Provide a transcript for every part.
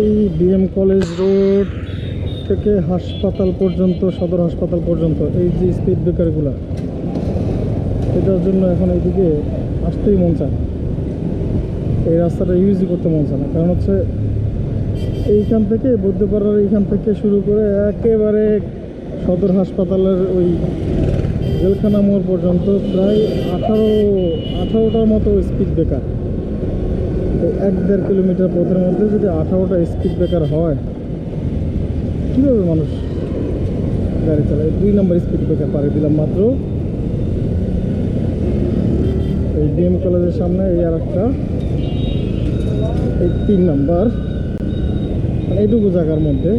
এই DM college road থেকে হাসপাতাল পর্যন্ত, সদর হাসপাতাল পর্যন্ত, এই যে স্পিড ব্রেকারগুলো এটার জন্য এখন এইদিকে আসতেই মন চায় এই রাস্তাটা ইউজই করতে মন চায় না। কারণ হচ্ছে এইখান থেকে বৌদ্ধপাড়ার এইখান থেকে শুরু করে একেবারে সদর হাসপাতালের ওই জেলখানা মোড় পর্যন্ত প্রায় আঠারো, আঠারোটার মতো স্পিড ব্রেকার এক দেড় কিলোমিটার পথের মধ্যে যদি আঠারোটা স্পিড ব্রেকার হয়, কীভাবে মানুষ গাড়ি চালায়? দুই নম্বর স্পিড ব্রেকার পাড়ি দিলাম মাত্র। এই ডিএম কলেজের সামনে এই আর একটা এই তিন নম্বর মানে এইটুকু জায়গার মধ্যে।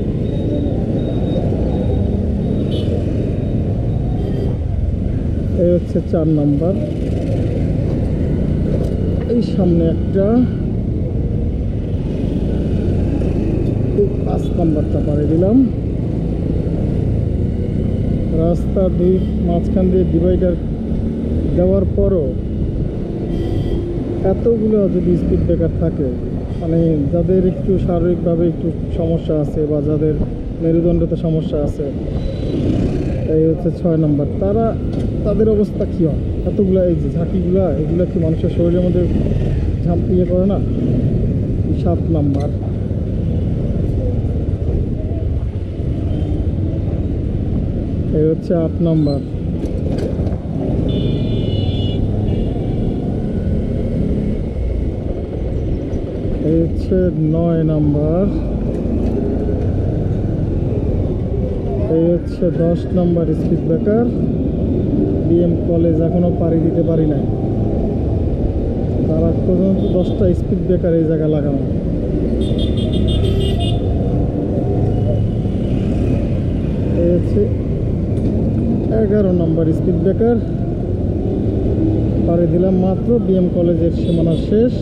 এই হচ্ছে চার নাম্বার এই সামনে একটা এই পাঁচ নাম্বারটা পাড়ে দিলাম। রাস্তার দুই মাঝখান দিয়ে ডিভাইডার দেওয়ার পরও এতগুলো যদি স্পিড ব্রেকার থাকে মানে যাদের একটু শারীরিকভাবে একটু সমস্যা আছে বা যাদের মেরুদণ্ডতে সমস্যা আছে, এই হচ্ছে ছয় নম্বর। তারা, তাদের অবস্থা কী হয়? এতগুলা এই যে ঝাঁকিগুলা, এগুলো কি মানুষের শরীরের মধ্যে ঝাঁপ ইয়ে করে না? সাত নাম্বার। এই হচ্ছে আট নাম্বার। এই হচ্ছে নয় নাম্বার। এই হচ্ছে দশ number speed breaker. DM college এখনও পাড়ি দিতে পারি নাই। তার পর্যন্ত দশটা স্পিড ব্রেকার এই জায়গায় লাগানো। এই হচ্ছে এগারো নম্বর স্পিড ব্রেকার। পাড়ি দিলাম মাত্র ডিএম কলেজের সীমানা শেষ।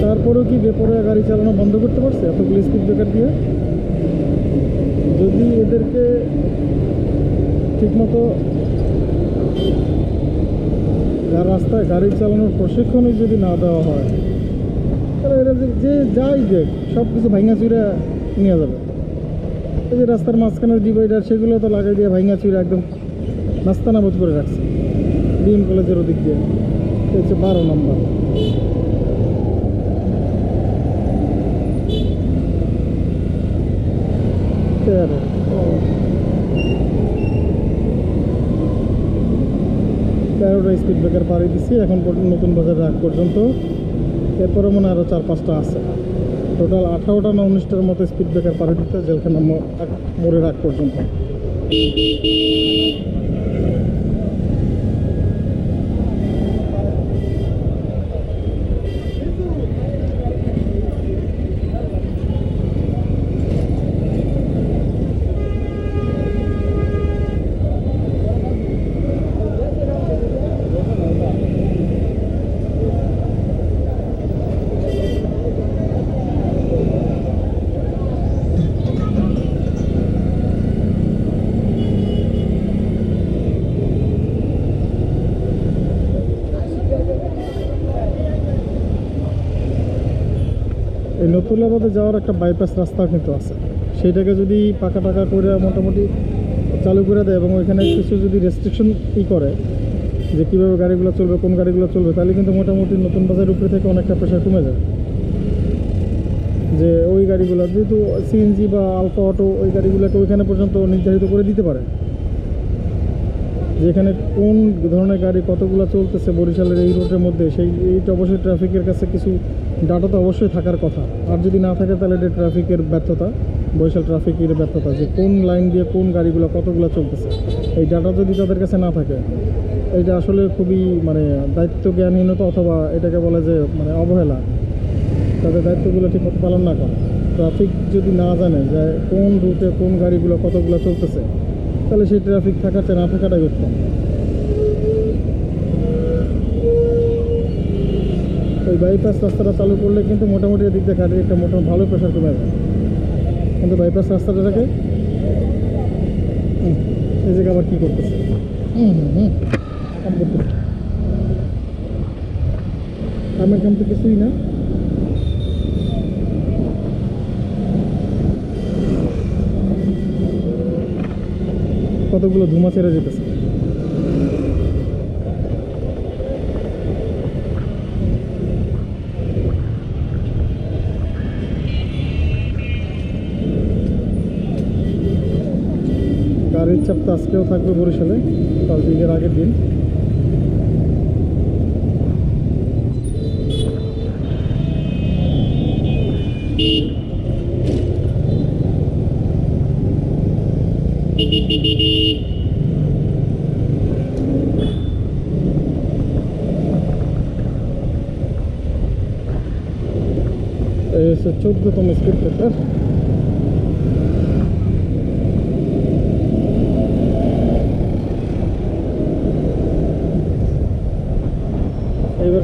তারপরেও কি বেপরোয়া গাড়ি চালানো বন্ধ করতে পারছে এতগুলো স্পিড ব্রেকার দিয়ে? যদি এদেরকে ঠিকমতো রাস্তায় গাড়ি চালানোর প্রশিক্ষণই যদি না দেওয়া হয়, তাহলে এরা যে- যাই দেখ সব কিছু ভাঙা চুরা নিয়ে যাবে। এই যে রাস্তার মাঝখানে ডিভাইডার সেগুলো তো লাগাই দিয়ে ভাঙা চুরা একদম নাস্তানাবোধ করে রাখছে। ডিএম কলেজের ওদিক দিয়ে। হচ্ছে বারো নম্বর। তেরো। তেরোটা স্পিড ব্রেকার পাড়ি দিছি, এখন নতুন বাজার রাগ পর্যন্ত। এরপরে মনে আরও চার পাঁচটা আছে। টোটাল আঠারোটা না উনিশটার মতো স্পিড ব্রেকার পাড়ি দিতে জেলখানা মোড়ের আগ পর্যন্ত। এই নতুলাবাদে যাওয়ার একটা বাইপাস রাস্তা কিন্তু আছে। সেইটাকে যদি পাকা টাকা করে মোটামুটি চালু করে দেয় এবং ওইখানে কিছু যদি রেস্ট্রিকশন ই করে, যে কীভাবে গাড়িগুলো চলবে, কোন গাড়িগুলো চলবে, তাহলে কিন্তু মোটামুটি নতুন বাজারের উপরে থেকে অনেকটা প্রেশার কমে যায়। যে ওই গাড়িগুলো, যেহেতু সিএনজি বা আলফা অটো ওই গাড়িগুলোকে ওইখানে পর্যন্ত নির্ধারিত করে দিতে পারে। যেখানে কোন ধরনের গাড়ি কতগুলো চলতেছে বরিশালের এই রোডের মধ্যে, সেই, এইটা অবশ্যই ট্রাফিকের কাছে কিছু ডাটা তো অবশ্যই থাকার কথা। আর যদি না থাকে তাহলে এটা ট্রাফিকের ব্যর্থতা, বরিশাল ট্রাফিকের ব্যর্থতা, যে কোন লাইন দিয়ে কোন গাড়িগুলো কতগুলো চলতেছে। এই ডাটা যদি তাদের কাছে না থাকে, এটা আসলে খুবই মানে দায়িত্ব জ্ঞানহীনতা অথবা এটাকে বলে যে মানে অবহেলা। তাদের দায়িত্বগুলো ঠিকমতো পালন না করে। ট্রাফিক যদি না জানে যে কোন রুটে কোন গাড়িগুলো কতগুলো চলতেছে, তাহলে সেই ট্রাফিক চেয়ে না থাকাটাই উত্তম। ওই বাইপাস রাস্তাটা চালু করলে কিন্তু মোটামুটি এদিক দেখা যায় একটা মোটামুটি ভালো প্রেশার কমে যায় কিন্তু বাইপাস রাস্তাটা রাস্তাটাকে এই জায়গা আবার কী করতেছে? আমি কাম তো কিছুই না। কতগুলো ধুমা ছেড়ে যেতেছে। গাড়ির চাপ তো আজকেও থাকবে বরিশালে কাল দিকের আগের দিন এই হচ্ছে চোদ্দতম স্পিড ব্রেকার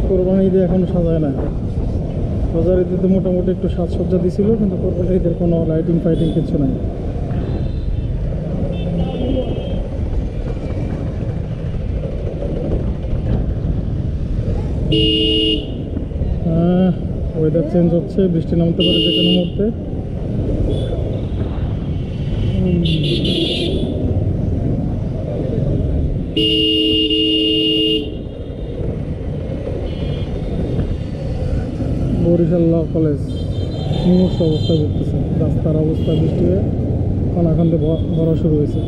কোরবানি ঈদে এখনও সাজায় না। রোজার ঈদে তো মোটামুটি একটু সাজসজ্জা দিছিল, কিন্তু কোরবানি ঈদের কোনো লাইটিং ফাইটিং কিছু নাই। ওয়েদার চেঞ্জ হচ্ছে, বৃষ্টি নামতে পারে যে কোনো মুহূর্তে। বরিশাল ল কলেজ মুমূর্ষ অবস্থায় ভুগতেছে। রাস্তার অবস্থা, বৃষ্টি হয়ে খানাখন্দে ভরা শুরু হয়েছে।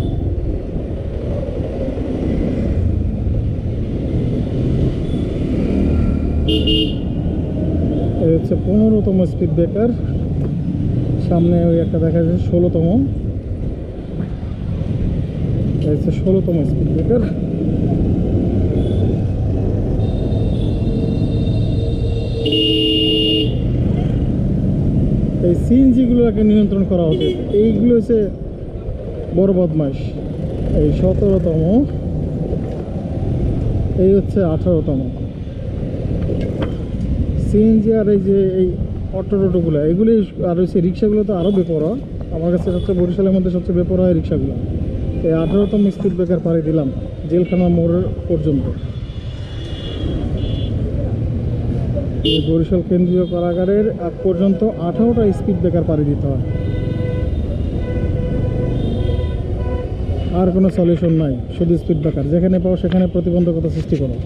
এই হচ্ছে পনেরোতম স্পিড ব্রেকার সামনে ওই একটা দেখা যাচ্ছে ষোলোতম। এই হচ্ছে ষোলোতম স্পিড ব্রেকার এই সিএনজিগুলোকে নিয়ন্ত্রণ করা উচিত এইগুলো হচ্ছে বড় বদমাইশ। এই সতেরোতম। এই হচ্ছে আঠারোতম। সিএনজি আর এই যে এই অটো টোটোগুলো এগুলি আর হচ্ছে রিক্সাগুলো তো আরও বেপরোয়া। আমার কাছে সবচেয়ে বরিশালের মধ্যে সবচেয়ে বেপরোয়া রিক্সাগুলো এই আঠারোতম স্পিড ব্রেকার পাড়ি দিলাম, জেলখানা মোড় পর্যন্ত এই বরিশাল কেন্দ্রীয় কারাগারের আগ পর্যন্ত আঠারোটা স্পিড ব্রেকার পাড়ি দিতে হয়। আর কোনো সলিউশন নাই, শুধু স্পিড ব্রেকার, যেখানে পাও সেখানে প্রতিবন্ধকতা সৃষ্টি করো।